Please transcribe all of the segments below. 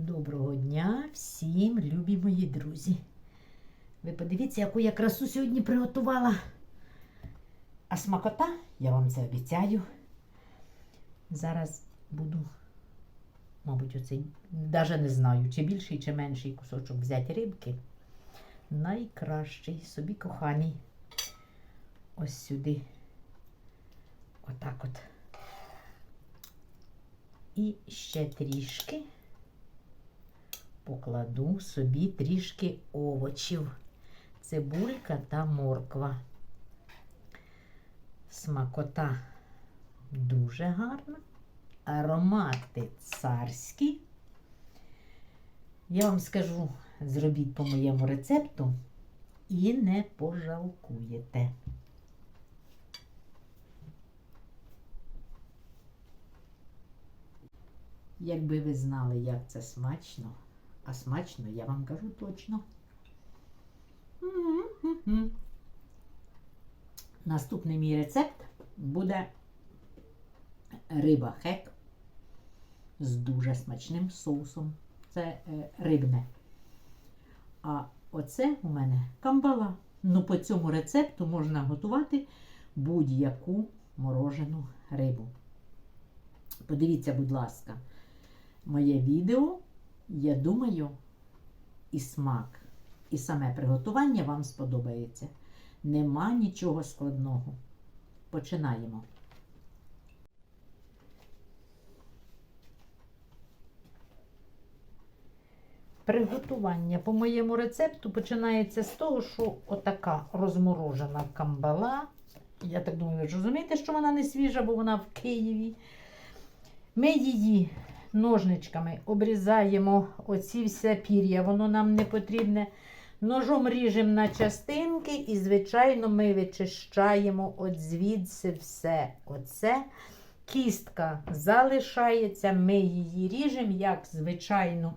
Доброго дня всім, любі мої друзі. Ви подивіться, яку я красу сьогодні приготувала. А смакота, я вам це обіцяю. Зараз буду, мабуть, оцей, навіть не знаю, чи більший, чи менший кусочок взяти рибки. Найкращий собі коханий. Ось сюди. Отак от. І ще трішки покладу собі трішки овочів. Цибулька та морква. Смакота дуже гарна. Аромати царські. Я вам скажу, зробіть по моєму рецепту і не пожалкуєте. Якби ви знали, як це смачно, а смачно я вам кажу точно. Наступний мій рецепт буде риба хек з дуже смачним соусом. Це е, рибне. А оце у мене камбала. Ну, по цьому рецепту можна готувати будь-яку морожену рибу. Подивіться, будь ласка, моє відео, я думаю, і смак, і саме приготування вам сподобається. Нема нічого складного. Починаємо. Приготування по моєму рецепту починається з того, що отака розморожена камбала. Я так думаю, ви розумієте, що вона не свіжа, бо вона в Києві. Ми її ножничками обрізаємо оці все пір'я, воно нам не потрібне. Ножом ріжемо на частинки і, звичайно, ми вичищаємо от звідси все. Оце. Кістка залишається, ми її ріжемо, як звичайну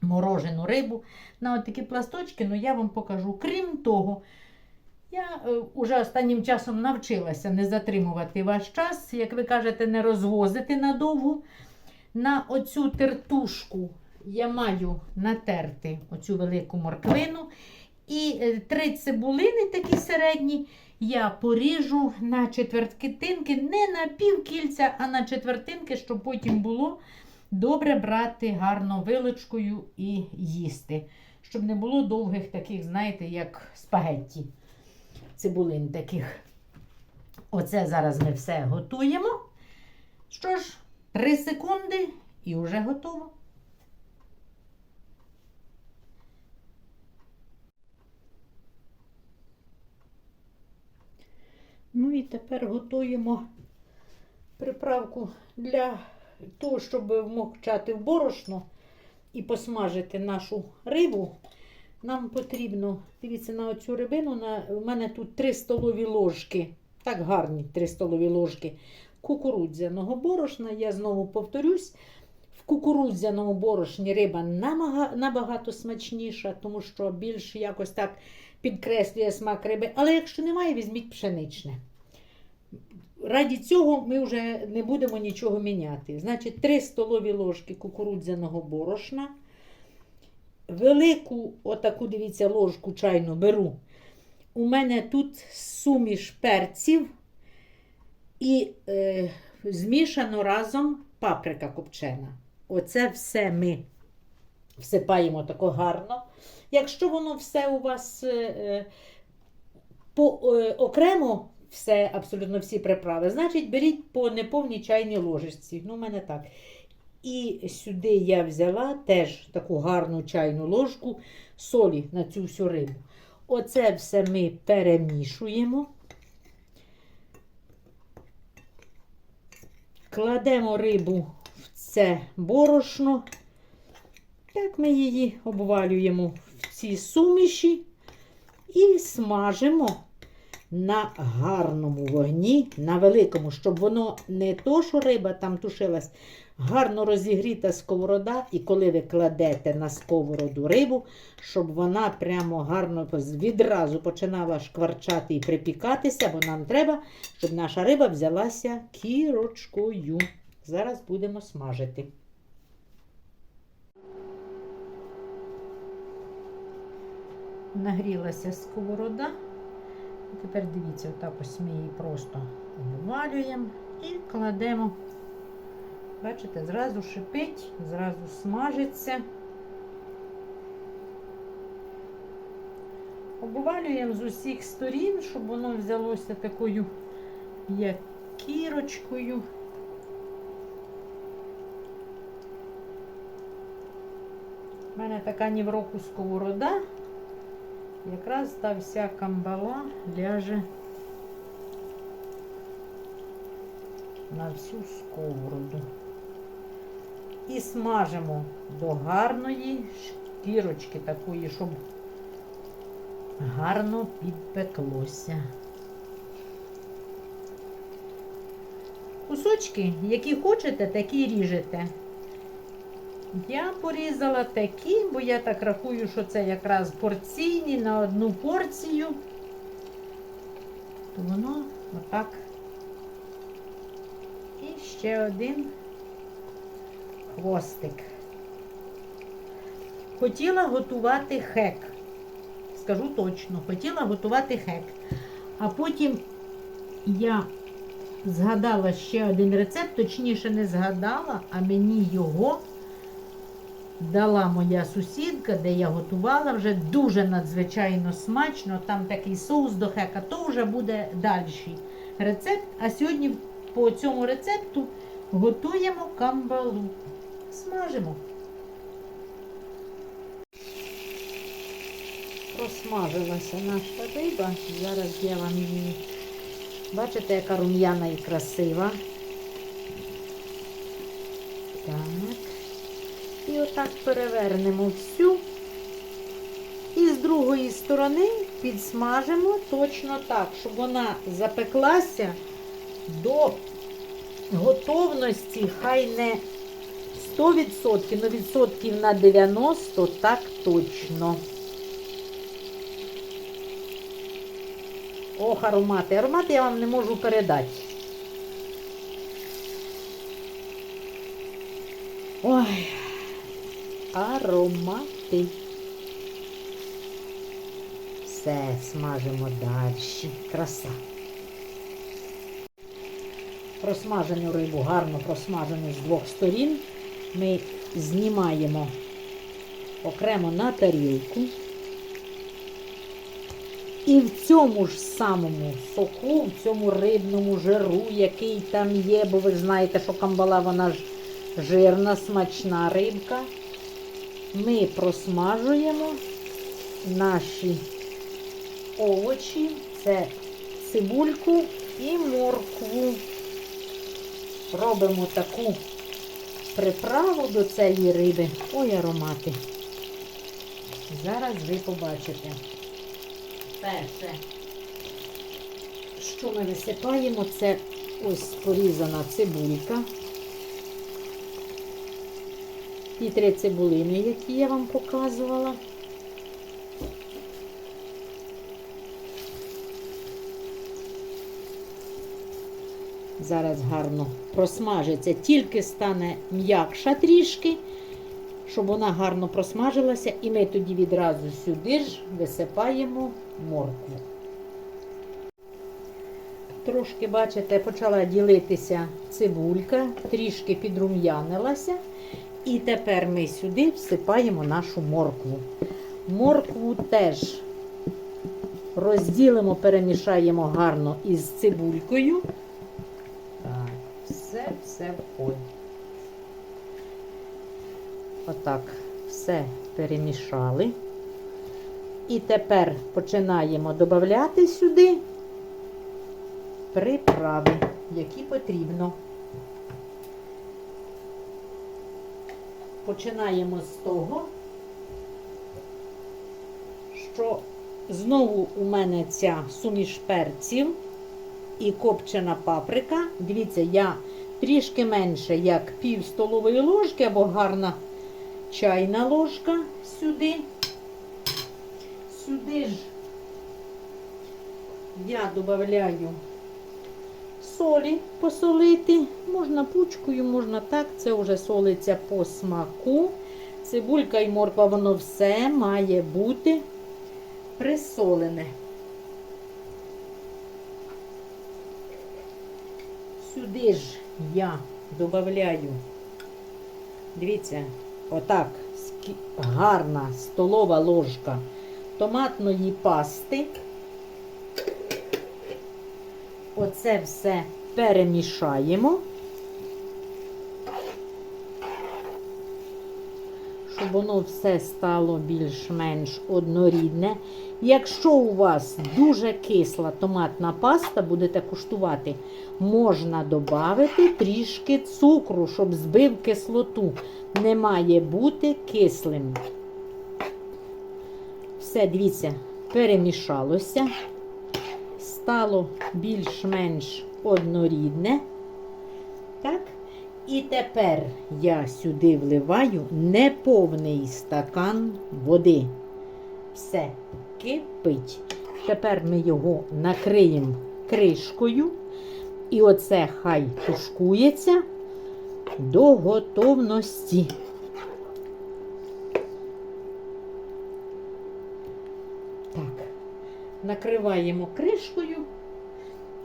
морожену рибу. На такі пласточки, ну я вам покажу. Крім того, я е, уже останнім часом навчилася не затримувати ваш час, як ви кажете, не розвозити надовго. На оцю тертушку я маю натерти оцю велику морквину. І е, три цибулини такі середні я поріжу на четвертинки, не на півкільця, а на четвертинки, щоб потім було добре брати гарно вилочкою і їсти. Щоб не було довгих таких, знаєте, як спагетті цибулин таких. Оце зараз ми все готуємо. Що ж, 3 секунди і вже готово. Ну і тепер готуємо приправку для того, щоб вмокчати в борошно і посмажити нашу рибу. Нам потрібно, дивіться, на оцю рибину, на, у мене тут 3 столові ложки, так гарні 3 столові ложки кукурудзяного борошна. Я знову повторюсь, в кукурудзяному борошні риба набагато смачніша, тому що більш якось так підкреслює смак риби. Але якщо немає, візьміть пшеничне. Раді цього ми вже не будемо нічого міняти. Значить, 3 столові ложки кукурудзяного борошна. Велику, отаку, дивіться, ложку чайну беру. У мене тут суміш перців і е, змішано разом паприка копчена. Оце все ми всипаємо тако гарно. Якщо воно все у вас е, е, по, е, окремо, все, абсолютно всі приправи, значить беріть по неповній чайній ложечці. Ну, у мене так. І сюди я взяла теж таку гарну чайну ложку солі на цю всю рибу. Оце все ми перемішуємо. Кладемо рибу в це борошно. Так ми її обвалюємо в ці суміші і смажимо на гарному вогні, на великому, щоб воно не то, що риба там тушилась, Гарно розігріта сковорода, і коли ви кладете на сковороду рибу, щоб вона прямо гарно відразу починала шкварчати і припікатися, бо нам треба, щоб наша риба взялася кірочкою. Зараз будемо смажити. Нагрілася сковорода. Тепер дивіться, отак ось ми її просто обвалюємо і кладемо. Бачите, зразу шипить, зразу смажиться. Обвалюємо з усіх сторін, щоб воно взялося такою як кірочкою. У мене така ні сковорода. Якраз та вся камбала ляже на всю сковороду. І смажимо до гарної шкірочки такої, щоб гарно підпеклося. Кусочки, які хочете, такі ріжете. Я порізала такі, бо я так рахую, що це якраз порційні на одну порцію. То воно отак. І ще один хвостик. Хотіла готувати хек. Скажу точно, хотіла готувати хек. А потім я згадала ще один рецепт, точніше не згадала, а мені його дала моя сусідка, де я готувала вже дуже надзвичайно смачно. Там такий соус до хека, то вже буде далі рецепт. А сьогодні по цьому рецепту готуємо камбалу. Смажимо. Просмажилася наша риба. Зараз я вам її. Бачите, яка рум'яна і красива. Так. І отак перевернемо всю. І з другої сторони підсмажимо точно так, щоб вона запеклася до готовності, хай не 100%, але відсотків на 90 так точно. Ох, аромати. Аромати я вам не можу передати. Ой, аромати. Все, смажимо далі. Краса. Просмажену рибу, гарно просмажену з двох сторін. Ми знімаємо окремо на тарілку. І в цьому ж самому соку, в цьому рибному жиру, який там є, бо ви знаєте, що камбала вона ж жирна, смачна рибка. Ми просмажуємо наші овочі, це цибульку і моркву. Робимо таку приправу до цієї риби. Ой, аромати. Зараз ви побачите. Перше, що ми висипаємо, це ось порізана цибулька. І три цибулини, які я вам показувала. Зараз гарно просмажиться, тільки стане м'якша трішки, щоб вона гарно просмажилася, і ми тоді відразу сюди ж висипаємо моркву. Трошки, бачите, почала ділитися цибулька, трішки підрум'янилася. І тепер ми сюди всипаємо нашу моркву. Моркву теж розділимо, перемішаємо гарно із цибулькою. Все входить. Отак, все перемішали. І тепер починаємо додати сюди приправи, які потрібно. Починаємо з того, що знову у мене ця суміш перців і копчена паприка. Дивіться, я трішки менше, як пів столової ложки або гарна чайна ложка сюди. Сюди ж я додаю солі посолити. Можна пучкою, можна так. Це вже солиться по смаку. Цибулька і морква, воно все має бути присолене. Сюди ж я додаю, дивіться, отак, гарна столова ложка томатної пасти. Оце все перемішаємо, щоб воно все стало більш-менш однорідне. Якщо у вас дуже кисла томатна паста, будете куштувати, можна додати трішки цукру, щоб збив кислоту. Не має бути кислим. Все, дивіться, перемішалося стало більш-менш однорідне. І тепер я сюди вливаю неповний стакан води. Все кипить. Тепер ми його накриємо кришкою. І оце хай тушкується до готовності. Так накриваємо кришкою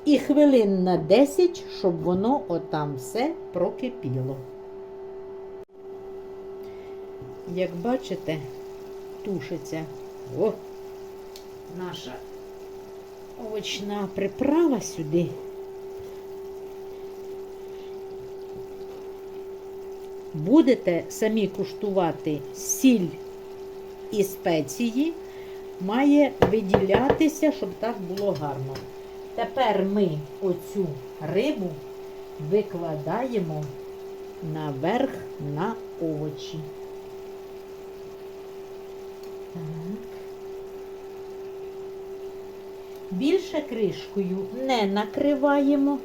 і хвилин на 10, щоб воно отам все прокипіло. Як бачите, тушиться о, наша овочна приправа сюди. Будете самі куштувати сіль і спеції має виділятися, щоб так було гарно. Тепер ми оцю рибу викладаємо наверх на овочі. Так. Більше кришкою не накриваємо.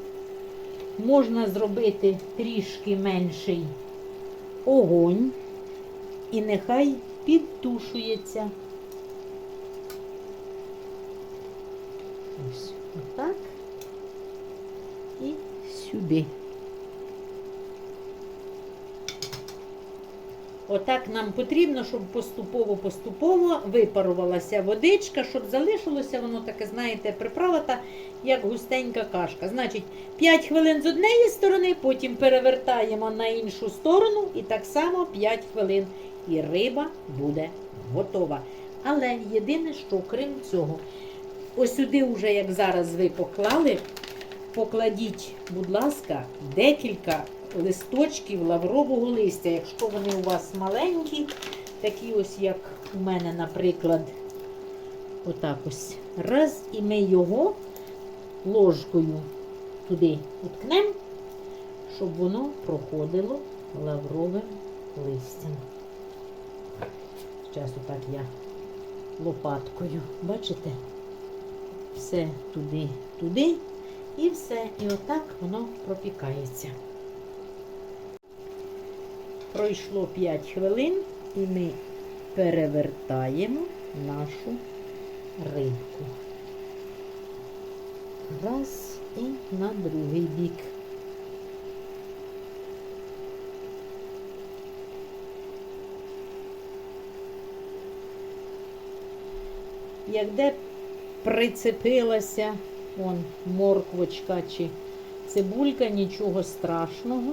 Можна зробити трішки менший огонь і нехай підтушується. Отак і сюди. Отак нам потрібно, щоб поступово-поступово випарувалася водичка, щоб залишилося воно таке, знаєте, приправата, як густенька кашка. Значить, 5 хвилин з однієї сторони, потім перевертаємо на іншу сторону і так само 5 хвилин. І риба буде готова. Але єдине, що крім цього, Ось сюди, вже, як зараз ви поклали, покладіть, будь ласка, декілька листочків лаврового листя. Якщо вони у вас маленькі, такі ось, як у мене, наприклад, отак ось. Раз, і ми його ложкою туди уткнемо, щоб воно проходило лавровим листям. Зараз отак я лопаткою, бачите? Все туди, туди і все. І отак воно пропікається. Пройшло 5 хвилин і ми перевертаємо нашу рибку. Раз і на другий бік. Як де прицепилася вон, морквочка чи цибулька, нічого страшного.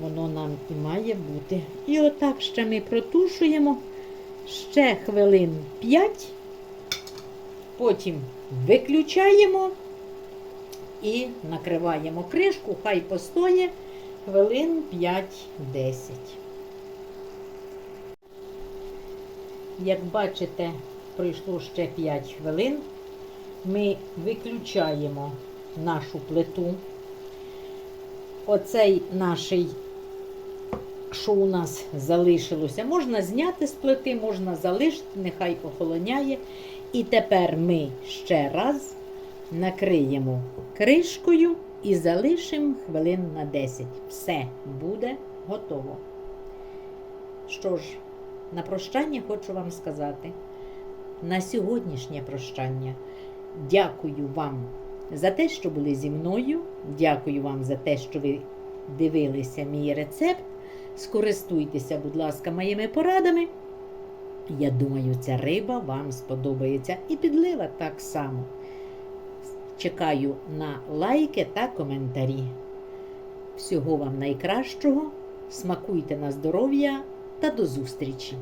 Воно нам і має бути. І отак ще ми протушуємо ще хвилин 5, потім виключаємо і накриваємо кришку, хай постоє хвилин 5-10. Як бачите, пройшло ще 5 хвилин. Ми виключаємо нашу плиту. Оцей наш, що у нас залишилося, можна зняти з плити, можна залишити, нехай охолоняє. І тепер ми ще раз накриємо кришкою і залишимо хвилин на 10. Все буде готово. Що ж, на прощання хочу вам сказати на сьогоднішнє прощання. Дякую вам за те, що були зі мною. Дякую вам за те, що ви дивилися мій рецепт. Скористуйтеся, будь ласка, моїми порадами. Я думаю, ця риба вам сподобається. І підлива так само. Чекаю на лайки та коментарі. Всього вам найкращого. Смакуйте на здоров'я та до зустрічі!